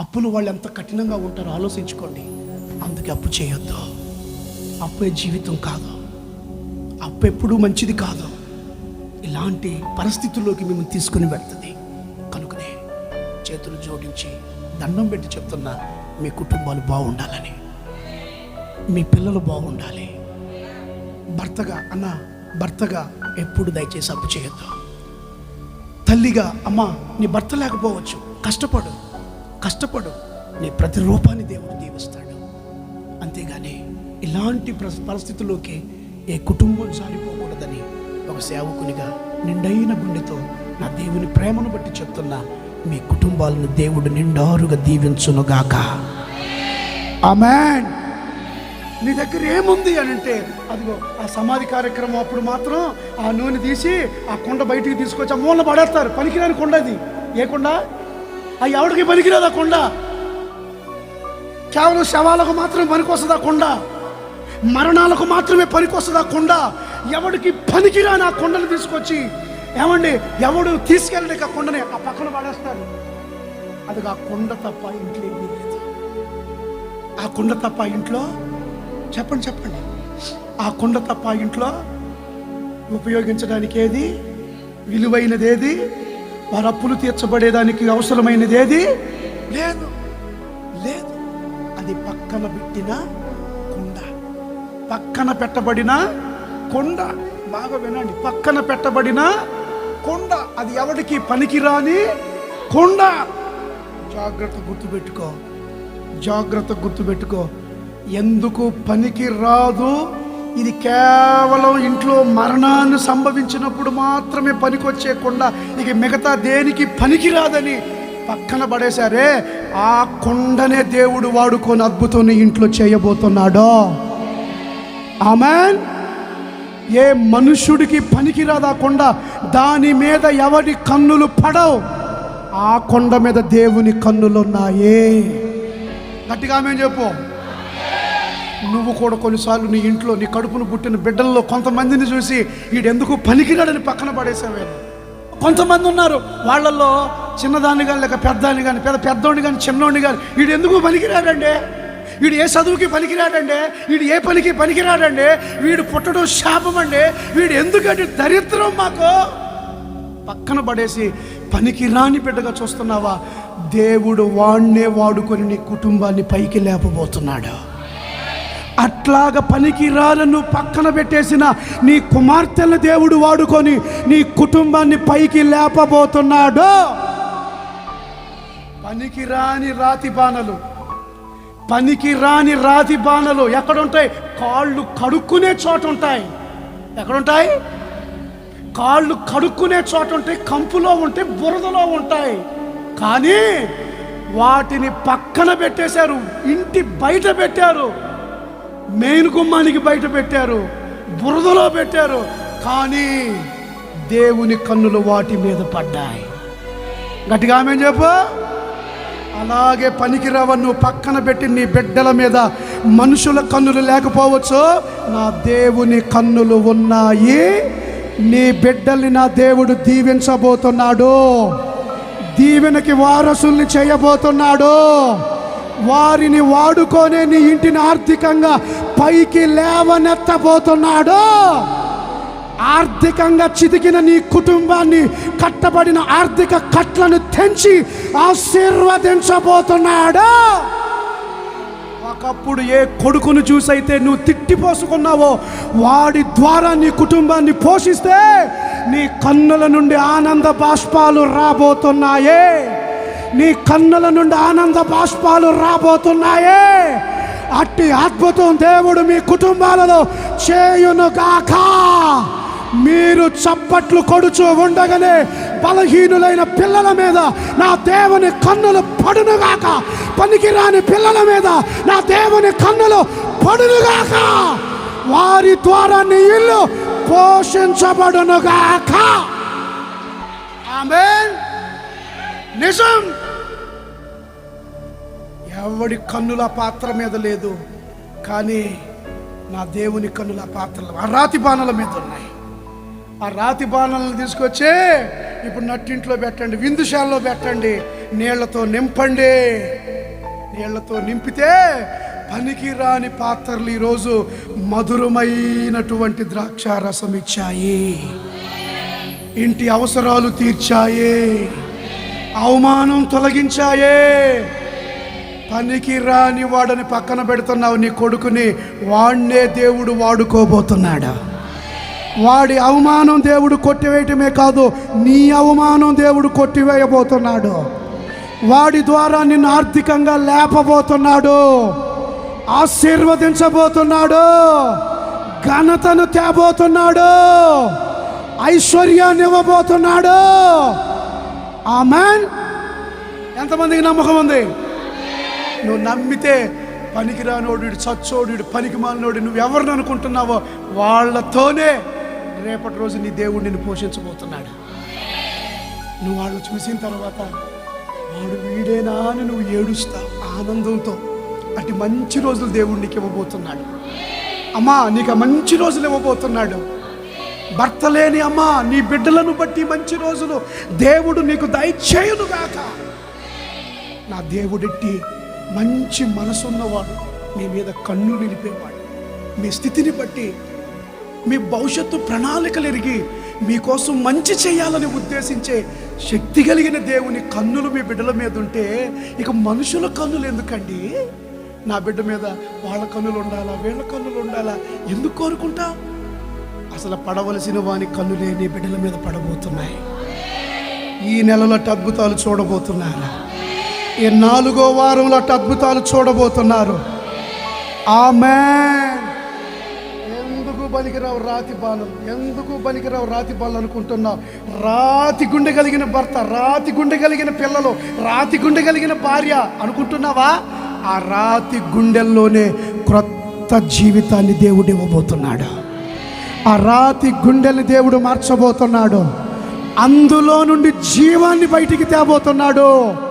అప్పులు వాళ్ళు ఎంత కఠినంగా ఉంటారో ఆలోచించుకోండి. అందుకే అప్పు చేయొద్దు. అప్పే జీవితం కాదు. అప్పు ఎప్పుడూ మంచిది కాదు. ఇలాంటి పరిస్థితుల్లోకి మేము తీసుకుని వెళ్తుంది. కనుకనే చేతులు జోడించి దండం పెట్టి చెప్తున్నా మీ కుటుంబాలు బాగుండాలని. మీ పిల్లలు బాగుండాలి. భర్తగా అన్న భర్తగా ఎప్పుడు దయచేసి అప్పు చేయొద్దు. తల్లిగా అమ్మ నీ భర్త లేకపోవచ్చు. కష్టపడు. కష్టపడు. నీ ప్రతి రూపాన్ని దేవుడు దీవిస్తాడు. అంతేగాని ఇలాంటి పరిస్థితుల్లోకి ఏ కుటుంబం జారిపోకూడదని ఒక సేవకునిగా నిండైన గుండెతో నా దేవుని ప్రేమను బట్టి చెప్తున్నా మీ కుటుంబాలను దేవుడు నిండారుగా దీవించునుగాక. ఆమెన్. నీ దగ్గర ఏముంది అని అంటే అదిగో ఆ సమాధి కార్యక్రమం అప్పుడు మాత్రం ఆ నూనె తీసి ఆ కొండ బయటికి తీసుకొచ్చి ఆ మూలన పడేస్తారు. పనికిరాని కొండ అది. ఏ కొండ? ఆ ఎవడికి పనికిరాదు ఆ కొండ? కేవలం శవాలకు మాత్రమే పనికొస్తుంది ఆ కొండ? మరణాలకు మాత్రమే పనికొస్తుంది ఆ కొండ? ఎవడికి పనికిరాని ఆ కొండను తీసుకొచ్చి? ఏమండి ఎవడు తీసుకెళ్ళడానికి ఆ కొండని? ఆ పక్కన పడేస్తాడు. అది ఆ కొండ తప్ప ఇంట్లో ఏమీ లేదు. ఆ కొండ తప్ప ఇంట్లో? చెప్పండి చెప్పండి. ఆ కొండ తప్ప ఇంట్లో ఉపయోగించడానికి ఏది? విలువైనది ఏది? వారి అప్పులు తీర్చబడేదానికి అవసరమైనది ఏది? లేదు. లేదు. అది పక్కన పెట్టిన కొండ. పక్కన పెట్టబడిన కొండ. బాగా వినండి. పక్కన పెట్టబడిన కొండ. అది ఎవరికి పనికిరాని కొండ. జాగ్రత్త గుర్తుపెట్టుకో జాగ్రత్త గుర్తుపెట్టుకో ఎందుకు పనికి రాదు ఇది కేవలం ఇంట్లో మరణాన్ని సంభవించినప్పుడు మాత్రమే పనికొచ్చే కొండ. ఇక మిగతా దేనికి పనికిరాదని పక్కన పడేశారే. ఆ కొండనే దేవుడు వాడుకొని అద్భుతం నీ ఇంట్లో చేయబోతున్నాడో? ఆమెన్. ఏ మనుష్యుడికి పనికిరాదా కొండ. దాని మీద ఎవరి కన్నులు పడవు. ఆ కొండ మీద దేవుని కన్నులున్నాయే. గట్టిగా మేము చెప్పు. నువ్వు కూడా కొన్నిసార్లు నీ ఇంట్లో నీ కడుపును పుట్టిన బిడ్డల్లో కొంతమందిని చూసి వీడెందుకు పనికిరాడని పక్కన పడేసావేమో కొంతమంది ఉన్నారు వాళ్ళల్లో చిన్నదాన్ని కానీ లేక పెద్దాన్ని కానీ పెద్ద పెద్దోడిని కానీ చిన్నోడిని కానీ వీడు ఎందుకు పనికిరాడండి? వీడు ఏ చదువుకి పనికిరాడండి? వీడు ఏ పనికి పనికిరాడండి? వీడు పుట్టడం శాపం అండి. వీడు ఎందుకంటే దరిద్రం మాకు? పక్కన పడేసి పనికి రాని బిడ్డగా చూస్తున్నావా? దేవుడు వాణ్ణే వాడుకొని నీ కుటుంబాన్ని పైకి లేపబోతున్నాడు. అట్లాగ పనికి రాలను పక్కన పెట్టేసిన నీ కుమార్తెల దేవుడు వాడుకొని నీ కుటుంబాన్ని పైకి లేపబోతున్నాడు. పనికి రాని రాతి బాణలు పనికి రాని రాతి బాణలు ఎక్కడుంటాయి? కాళ్ళు కడుక్కునే చోట ఉంటాయి ఎక్కడుంటాయి? కాళ్ళు కడుక్కునే చోట ఉంటాయి కంపులో ఉంటాయి బురదలో ఉంటాయి. కానీ వాటిని పక్కన పెట్టేశారు ఇంటి బయట పెట్టారు. మెయిన్ గుమ్మానికి బయట పెట్టారు బురదలో పెట్టారు కానీ దేవుని కన్నులు వాటి మీద పడ్డాయి. గట్టిగా ఆమె చెప్పు? అలాగే పనికిరావ నువ్వు పక్కన పెట్టి నీ బిడ్డల మీద మనుషుల కన్నులు లేకపోవచ్చు నా దేవుని కన్నులు ఉన్నాయి నీ బిడ్డల్ని నా దేవుడు దీవించబోతున్నాడు దీవెనకి వారసుల్ని చేయబోతున్నాడు. వారిని వాడుకొనే నీ ఇంటిని ఆర్థికంగా పైకి లేవనెత్తబోతున్నాడు. ఆర్థికంగా చితికిన నీ కుటుంబాన్ని కట్టబడిన ఆర్థిక కట్లను తెంచి ఆశీర్వదించబోతున్నాడు. ఒకప్పుడు ఏ కొడుకును చూసైతే నువ్వు తిట్టిపోసుకున్నావో వాడి ద్వారా నీ కుటుంబాన్ని పోషిస్తే నీ కన్నుల నుండి ఆనంద బాష్పాలు రాబోతున్నాయే. నీ కన్నుల నుండి ఆనంద బాష్పాలు రాబోతున్నాయే. అట్టి అద్భుతం దేవుడు మీ కుటుంబాలలో చేయునుగాక. మీరు చప్పట్లు కొడుచు ఉండగానే బలహీనులైన పిల్లల మీద నా దేవుని కన్నులు పడునుగాక. పనికిరాని పిల్లల మీద నా దేవుని కన్నులు పడునుగాక. వారి ద్వారా నీ ఇల్లు పోషించబడునుగాక. ఆమె నిజం. ఎవడి కన్నుల పాత్ర మీద లేదు కానీ నా దేవుని కన్నుల పాత్రలు ఆ రాతి బాణల మీద ఉన్నాయి. ఆ రాతి బాణాలను తీసుకొచ్చి ఇప్పుడు నట్టింట్లో పెట్టండి విందుశాలలో పెట్టండి నీళ్ళతో నింపండి. నీళ్ళతో నింపితే పనికి రాని పాత్రలు ఈరోజు మధురమైనటువంటి ద్రాక్ష రసం ఇచ్చాయి. ఇంటి అవసరాలు తీర్చాయే. అవమానం తొలగించాయే. పనికి రాని వాడని పక్కన పెడుతున్నావు నీ కొడుకుని వాణ్ణే దేవుడు వాడుకోబోతున్నాడా? వాడి అవమానం దేవుడు కొట్టివేయటమే కాదు నీ అవమానం దేవుడు కొట్టివేయబోతున్నాడు. వాడి ద్వారా నిన్ను ఆర్థికంగా లేపబోతున్నాడు. ఆశీర్వదించబోతున్నాడు. ఘనతను తేబోతున్నాడు. ఐశ్వర్యాన్ని ఇవ్వబోతున్నాడు. మ్యాన్ ఎంతమందికి నమ్మకం ఉంది? నువ్వు నమ్మితే పనికిరానోడు చచ్చోడు పనికి మాలినోడు నువ్వు ఎవరిని అనుకుంటున్నావో వాళ్ళతోనే రేపటి రోజు నీ దేవుడు నిన్ను పోషించబోతున్నాడు. నువ్వు వాళ్ళు చూసిన తర్వాత వాడు వీడేనా అని నువ్వు ఏడుస్తావు ఆనందంతో. అటు మంచి రోజులు దేవుడు నీకు ఇవ్వబోతున్నాడు. అమ్మా నీకు మంచి రోజులు ఇవ్వబోతున్నాడు. భర్త లేని అమ్మా నీ బిడ్డలను బట్టి మంచి రోజులు దేవుడు నీకు దయచేయునుగాక. నా దేవుడెట్టి మంచి మనసున్నవాడు మీ మీద కన్ను నిలిపేవాడు. మీ స్థితిని బట్టి మీ భవిష్యత్తు ప్రణాళికలు ఎరిగి మీకోసం మంచి చేయాలని ఉద్దేశించే శక్తి కలిగిన దేవుని కన్నులు మీ బిడ్డల మీద ఉంటే ఇక మనుషుల కన్నులు ఎందుకండి? నా బిడ్డ మీద వాళ్ళ కన్నులు ఉండాలా వీళ్ళ కన్నులు ఉండాలా? ఎందుకు కోరుకుంటా? అసలు పడవలసిన వాని కన్నులే నీ బిడ్డల మీద పడబోతున్నాయి. ఈ నెలలో అద్భుతాలు చూడబోతున్నారా? ఈ నాలుగో వారంలో అటు అద్భుతాలు చూడబోతున్నారు. ఆమె ఎందుకు బలికిరావు రాతి బాలం? ఎందుకు బలికిరావు రాతి బాలు అనుకుంటున్నావు? రాతి గుండె కలిగిన భర్త రాతి గుండె కలిగిన పిల్లలు రాతి గుండె కలిగిన భార్య అనుకుంటున్నావా? ఆ రాతి గుండెల్లోనే క్రొత్త జీవితాన్ని దేవుడు ఇవ్వబోతున్నాడు. ఆ రాతి గుండెల్ని దేవుడు మార్చబోతున్నాడు. అందులో నుండి జీవాన్ని బయటికి తేబోతున్నాడు.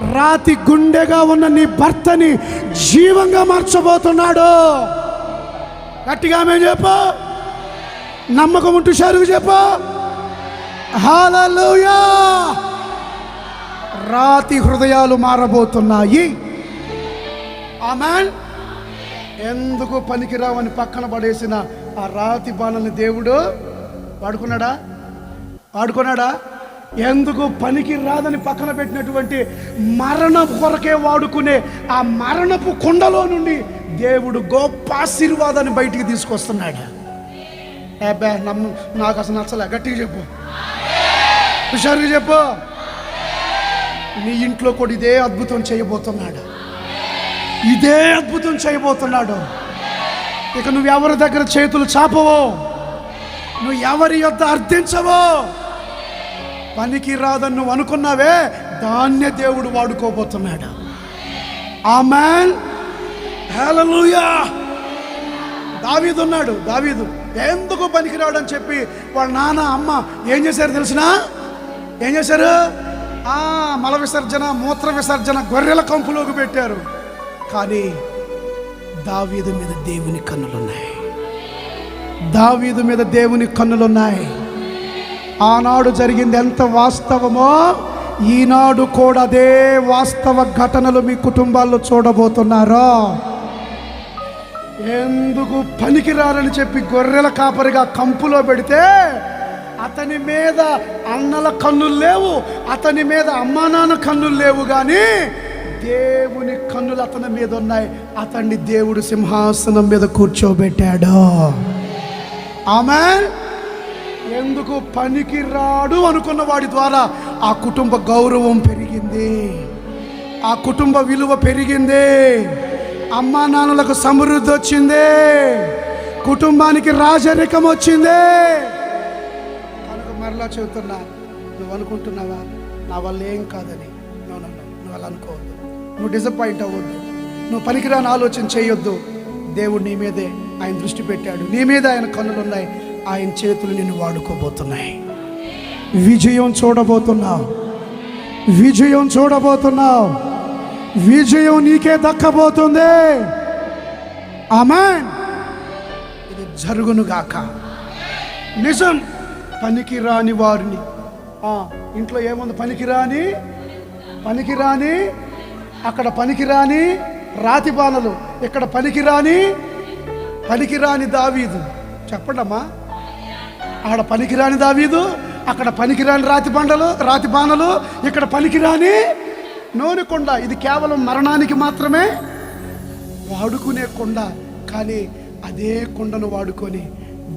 రాతి గుండెగా ఉన్న నీ భర్తని జీవంగా మార్చబోతున్నాడు. గట్టిగా మేము చెప్పు. నమ్మకం ఉంటూ షరుగు చెప్పు. హాలూయా రాతి హృదయాలు మారబోతున్నాయి. ఆమెన్. ఎందుకు పనికిరావని పక్కన పడేసిన ఆ రాతి బాణల్ని దేవుడు వాడుకున్నాడా? వాడుకున్నాడా? ఎందుకు పనికి రాదని పక్కన పెట్టినటువంటి మరణ కొరకే వాడుకునే ఆ మరణపు కుండలో నుండి దేవుడు గొప్ప ఆశీర్వాదాన్ని బయటికి తీసుకొస్తున్నాడు. అబ్బా నమ్ము నాకు అసలు నచ్చలే. గట్టిగా చెప్పు. హుషారుగా చెప్పు. నీ ఇంట్లో కూడా ఇదే అద్భుతం చేయబోతున్నాడు. ఇదే అద్భుతం చేయబోతున్నాడు. ఇక నువ్వు ఎవరి దగ్గర చేతులు చాపవో? నువ్వు ఎవరి యొద్ద అర్థించవో? పనికి రాదని నువ్వు అనుకున్నావే దాన్నే దేవుడు వాడుకోబోతున్నాడు. ఆమెన్. హల్లెలూయా. దావీదు ఉన్నాడు దావీదు. ఎందుకు పనికిరాడని చెప్పి వాళ్ళ నాన్న అమ్మ ఏం చేశారు తెలిసినా? ఏం చేశారు? ఆ మల విసర్జన మూత్ర విసర్జన గొర్రెల కంపులోకి పెట్టారు. కానీ దావీదు మీద దేవుని కన్నులున్నాయి. దావీదు మీద దేవుని కన్నులున్నాయి. ఆనాడు జరిగింది ఎంత వాస్తవమో ఈనాడు కూడా అదే వాస్తవ ఘటనలు మీ కుటుంబాల్లో చూడబోతున్నారో. ఎందుకు పనికిరారని చెప్పి గొర్రెల కాపరిగా కంపులో పెడితే అతని మీద అన్నల కన్నులు లేవు అతని మీద అమ్మా నాన్న కన్నులు లేవు కానీ దేవుని కన్నులు అతని మీద ఉన్నాయి. అతన్ని దేవుడు సింహాసనం మీద కూర్చోబెట్టాడు. ఆమె ఎందుకు పనికి రాడు అనుకున్న వాడి ద్వారా ఆ కుటుంబ గౌరవం పెరిగింది. ఆ కుటుంబ విలువ పెరిగింది. అమ్మా నాన్నలకు సమృద్ధి వచ్చింది. కుటుంబానికి రాజరికం వచ్చింది. కనుక మరలా చెబుతున్నా నువ్వు అనుకుంటున్నావా? నా వల్ల ఏం కాదని? నువ్వు నువ్వు అలా అనుకోవద్దు. నువ్వు డిసప్పాయింట్ అవ్వద్దు. నువ్వు పనికిరాని ఆలోచన చేయొద్దు. దేవుడు నీ మీదే ఆయన దృష్టి పెట్టాడు. నీ మీద ఆయన కన్నులు ఉన్నాయి ఆయన చేతులు నిన్ను వాడుకోబోతున్నాయి. విజయం చూడబోతున్నావు. విజయం చూడబోతున్నావు. విజయం నీకే దక్కబోతుంది. ఆమెన్. ఇది జరుగునుగాక. నిజం. పనికి రాని వారిని ఇంట్లో ఏముంది పనికి రాని పనికిరాని? అక్కడ పనికిరాని రాతి బాణలు. ఇక్కడ పనికిరాని? పనికిరాని దావీదు. చెప్పండి ఆడ పనికిరాని దావీదు అక్కడ పనికిరాని రాతి బండలు రాతి బాణలు ఇక్కడ పనికిరాని నూనె కొండ. ఇది కేవలం మరణానికి మాత్రమే వాడుకునే కొండ కానీ అదే కొండను వాడుకొని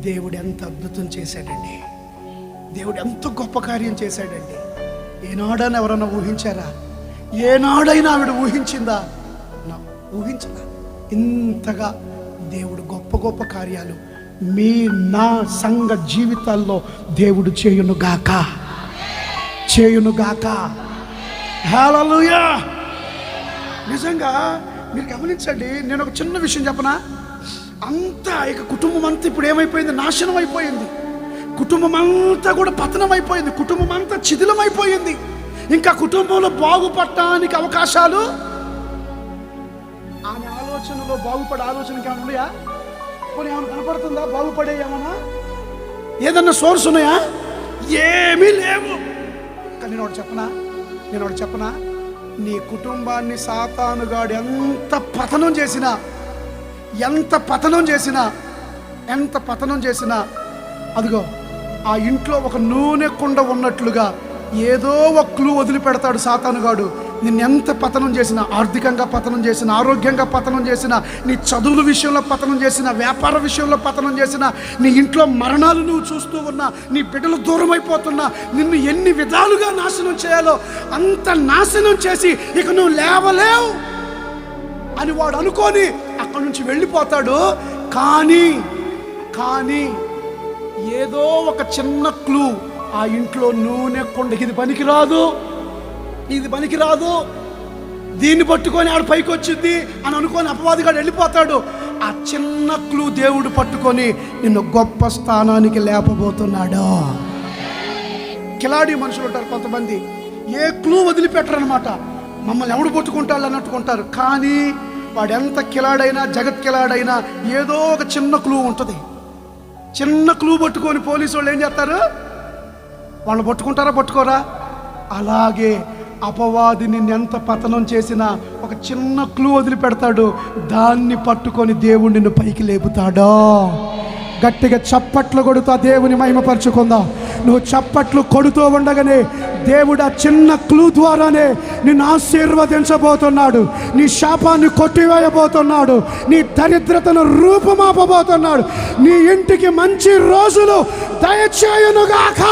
దేవుడు ఎంత అద్భుతం చేశాడండి. దేవుడు ఎంత గొప్ప కార్యం చేశాడండి. ఏనాడని ఎవరన్నా ఊహించారా? ఏనాడైనా ఆవిడ ఊహించిందా? ఊహించదా ఇంతగా దేవుడు గొప్ప గొప్ప కార్యాలు మీ నా సంఘ జీవితాల్లో దేవుడు చేయునుగాక చేయునుగాక హల్లెలూయా నిజంగా మీరు గమనించండి నేను ఒక చిన్న విషయం చెప్పనా? అంతా ఇక కుటుంబం అంతా ఇప్పుడు ఏమైపోయింది? నాశనం అయిపోయింది. కుటుంబం అంతా కూడా పతనం అయిపోయింది. కుటుంబం అంతా శిథిలం అయిపోయింది. ఇంకా కుటుంబంలో బాగుపడటానికి అవకాశాలు? ఆమె ఆలోచనలో బాగుపడే ఆలోచన ఏమైనా ఉన్నాయా? పోనీ ఏమైనా కనపడుతుందా? బాగుపడే ఏమన్నా? ఏదన్నా సోర్స్ ఉన్నాయా? ఏమీ లేవు. కానీ నేను ఒకటి చెప్పనా? నేను ఒకటి చెప్పనా? నీ కుటుంబాన్ని సాతానుగాడు ఎంత పతనం చేసినా ఎంత పతనం చేసినా ఎంత పతనం చేసినా అదిగో ఆ ఇంట్లో ఒక నూనె కుండ ఉన్నట్లుగా ఏదో ఒక క్లూ వదిలిపెడతాడు సాతానుగాడు నిన్ను ఎంత పతనం చేసినా ఆర్థికంగా పతనం చేసిన ఆరోగ్యంగా పతనం చేసిన నీ చదువుల విషయంలో పతనం చేసిన వ్యాపార విషయంలో పతనం చేసిన నీ ఇంట్లో మరణాలు నువ్వు చూస్తూ ఉన్నా నీ బిడ్డలు దూరం అయిపోతున్నా నిన్ను ఎన్ని విధాలుగా నాశనం చేయాలో అంత నాశనం చేసి ఇక నువ్వు లేవలేవు అని వాడు అనుకొని అక్కడి నుంచి వెళ్ళిపోతాడు. కానీ కానీ ఏదో ఒక చిన్న క్లూ ఆ ఇంట్లో నూనె కొండ ఇది పనికిరాదు. ఇది పనికిరాదు. దీన్ని పట్టుకొని ఆడు పైకి వచ్చింది అని అనుకొని అపవాదిగాడు వెళ్ళిపోతాడు. ఆ చిన్న క్లూ దేవుడు పట్టుకొని నిన్ను గొప్ప స్థానానికి లేపబోతున్నాడు. కిలాడి మనుషులు ఉంటారు కొంతమంది. ఏ క్లూ వదిలిపెట్టరనమాట మమ్మల్ని ఎవడు పట్టుకుంటాడు అన్నట్టుకుంటారు కానీ వాడు ఎంత కిలాడైనా జగత్ కిలాడైనా ఏదో ఒక చిన్న క్లూ ఉంటుంది. చిన్న క్లూ పట్టుకొని పోలీసు వాళ్ళు ఏం చేస్తారు? వాళ్ళు పట్టుకుంటారా పట్టుకోరా? అలాగే అపవాది నిన్నెంత ఎంత పతనం చేసినా ఒక చిన్న క్లూ వదిలిపెడతాడు. దాన్ని పట్టుకొని దేవుడు నిన్ను పైకి లేపుతాడా? గట్టిగా చప్పట్లు కొడుతా దేవుని మహిమపరుచుకుందాం. నువ్వు చప్పట్లు కొడుతూ ఉండగానే దేవుడు ఆ చిన్న క్లూ ద్వారానే నిన్ను ఆశీర్వదించబోతున్నాడు. నీ శాపాన్ని కొట్టివేయబోతున్నాడు. నీ దరిద్రతను రూపుమాపబోతున్నాడు. నీ ఇంటికి మంచి రోజులు దయచేయునుగాక.